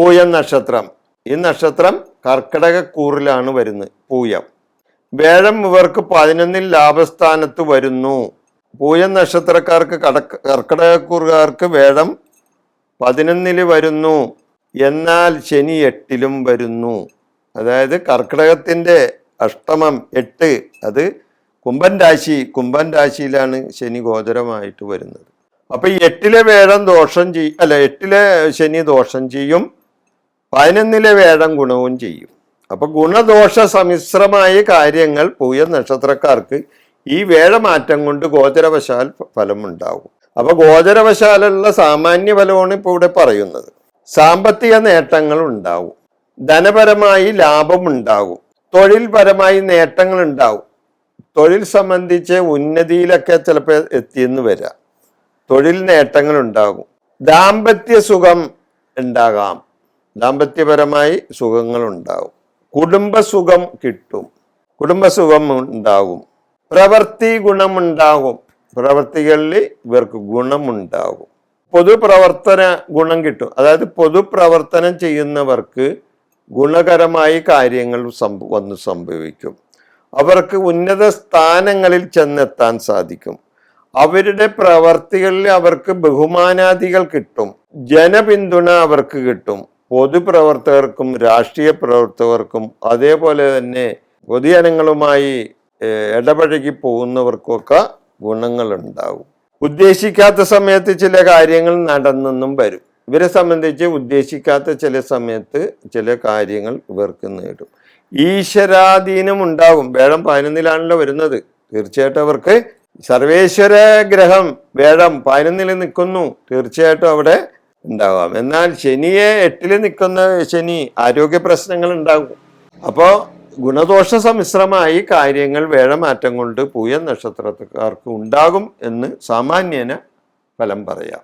പൂയം നക്ഷത്രം. ഈ നക്ഷത്രം കർക്കിടകക്കൂറിലാണ് വരുന്നത്. പൂയം. വേഴം ഇവർക്ക് പതിനൊന്നിൽ ലാഭസ്ഥാനത്ത് വരുന്നു. പൂയം നക്ഷത്രക്കാർക്ക് കടക്ക് കർക്കിടകക്കൂറുകാർക്ക് വേഴം പതിനൊന്നിൽ വരുന്നു. എന്നാൽ ശനി എട്ടിലും വരുന്നു. അതായത് കർക്കിടകത്തിന്റെ അഷ്ടമം എട്ട് അത് കുംഭൻ രാശി കുംഭൻ രാശിയിലാണ് ശനി ഗോചരമായിട്ട് വരുന്നത്. അപ്പൊ എട്ടിലെ വേഴം ദോഷം ചെയ്യും അല്ല എട്ടിലെ ശനി ദോഷം ചെയ്യും. പതിനൊന്നിലെ വേഴം ഗുണവും ചെയ്യും. അപ്പൊ ഗുണദോഷ സമ്മിശ്രമായ കാര്യങ്ങൾ പൂയ നക്ഷത്രക്കാർക്ക് ഈ വേഴമാറ്റം കൊണ്ട് ഗോചരവശാൽ ഫലമുണ്ടാകും. അപ്പൊ ഗോചരവശാലുള്ള സാമാന്യ ഫലമാണ് ഇപ്പോൾ ഇവിടെ പറയുന്നത്. സാമ്പത്തിക നേട്ടങ്ങൾ ഉണ്ടാവും. ധനപരമായി ലാഭം ഉണ്ടാകും. തൊഴിൽപരമായി നേട്ടങ്ങൾ ഉണ്ടാവും തൊഴിൽ സംബന്ധിച്ച് ഉന്നതിയിലൊക്കെ ചിലപ്പോൾ എത്തിയെന്ന് വരാം. തൊഴിൽ നേട്ടങ്ങൾ ഉണ്ടാകും. ദാമ്പത്യ സുഖം ഉണ്ടാകാം. ദാമ്പത്യപരമായി സുഖങ്ങൾ ഉണ്ടാകും കുടുംബസുഖം കിട്ടും. കുടുംബസുഖം ഉണ്ടാകും. പ്രവൃത്തി ഗുണമുണ്ടാകും. പ്രവൃത്തികളിൽ ഇവർക്ക് ഗുണമുണ്ടാകും. പൊതുപ്രവർത്തന ഗുണം കിട്ടും. അതായത് പൊതുപ്രവർത്തനം ചെയ്യുന്നവർക്ക് ഗുണകരമായി കാര്യങ്ങൾ വന്ന് സംഭവിക്കും. അവർക്ക് ഉന്നത സ്ഥാനങ്ങളിൽ ചെന്നെത്താൻ സാധിക്കും. അവരുടെ പ്രവർത്തികളിൽ അവർക്ക് ബഹുമാനാദികൾ കിട്ടും. ജനപിന്തുണ അവർക്ക് കിട്ടും. പൊതുപ്രവർത്തകർക്കും രാഷ്ട്രീയ പ്രവർത്തകർക്കും അതേപോലെ തന്നെ പൊതുജനങ്ങളുമായി ഇടപഴകി പോകുന്നവർക്കൊക്കെ ഗുണങ്ങളുണ്ടാവും. ഉദ്ദേശിക്കാത്ത സമയത്ത് ചില കാര്യങ്ങൾ നടന്നെന്നും വരും. ഇവരെ സംബന്ധിച്ച് ഉദ്ദേശിക്കാത്ത ചില സമയത്ത് ചില കാര്യങ്ങൾ ഇവർക്ക് നേടും. ഈശ്വരാധീനം ഉണ്ടാകും. വേഴം പതിനൊന്നിലാണല്ലോ വരുന്നത്. തീർച്ചയായിട്ടും അവർക്ക് സർവേശ്വര ഗ്രഹം വേഴം പതിനൊന്നിൽ നിൽക്കുന്നു. തീർച്ചയായിട്ടും അവിടെ ഉണ്ടാകാം എന്നാൽ ശനിയെ എട്ടിൽ നിൽക്കുന്ന ശനി ആരോഗ്യ പ്രശ്നങ്ങൾ ഉണ്ടാകും. അപ്പോൾ ഗുണദോഷ സമ്മിശ്രമായി കാര്യങ്ങൾ വേഴമാറ്റം കൊണ്ട് പൂയ നക്ഷത്രക്കാർക്ക് ഉണ്ടാകും എന്ന് സാമാന്യന ഫലം പറയാം.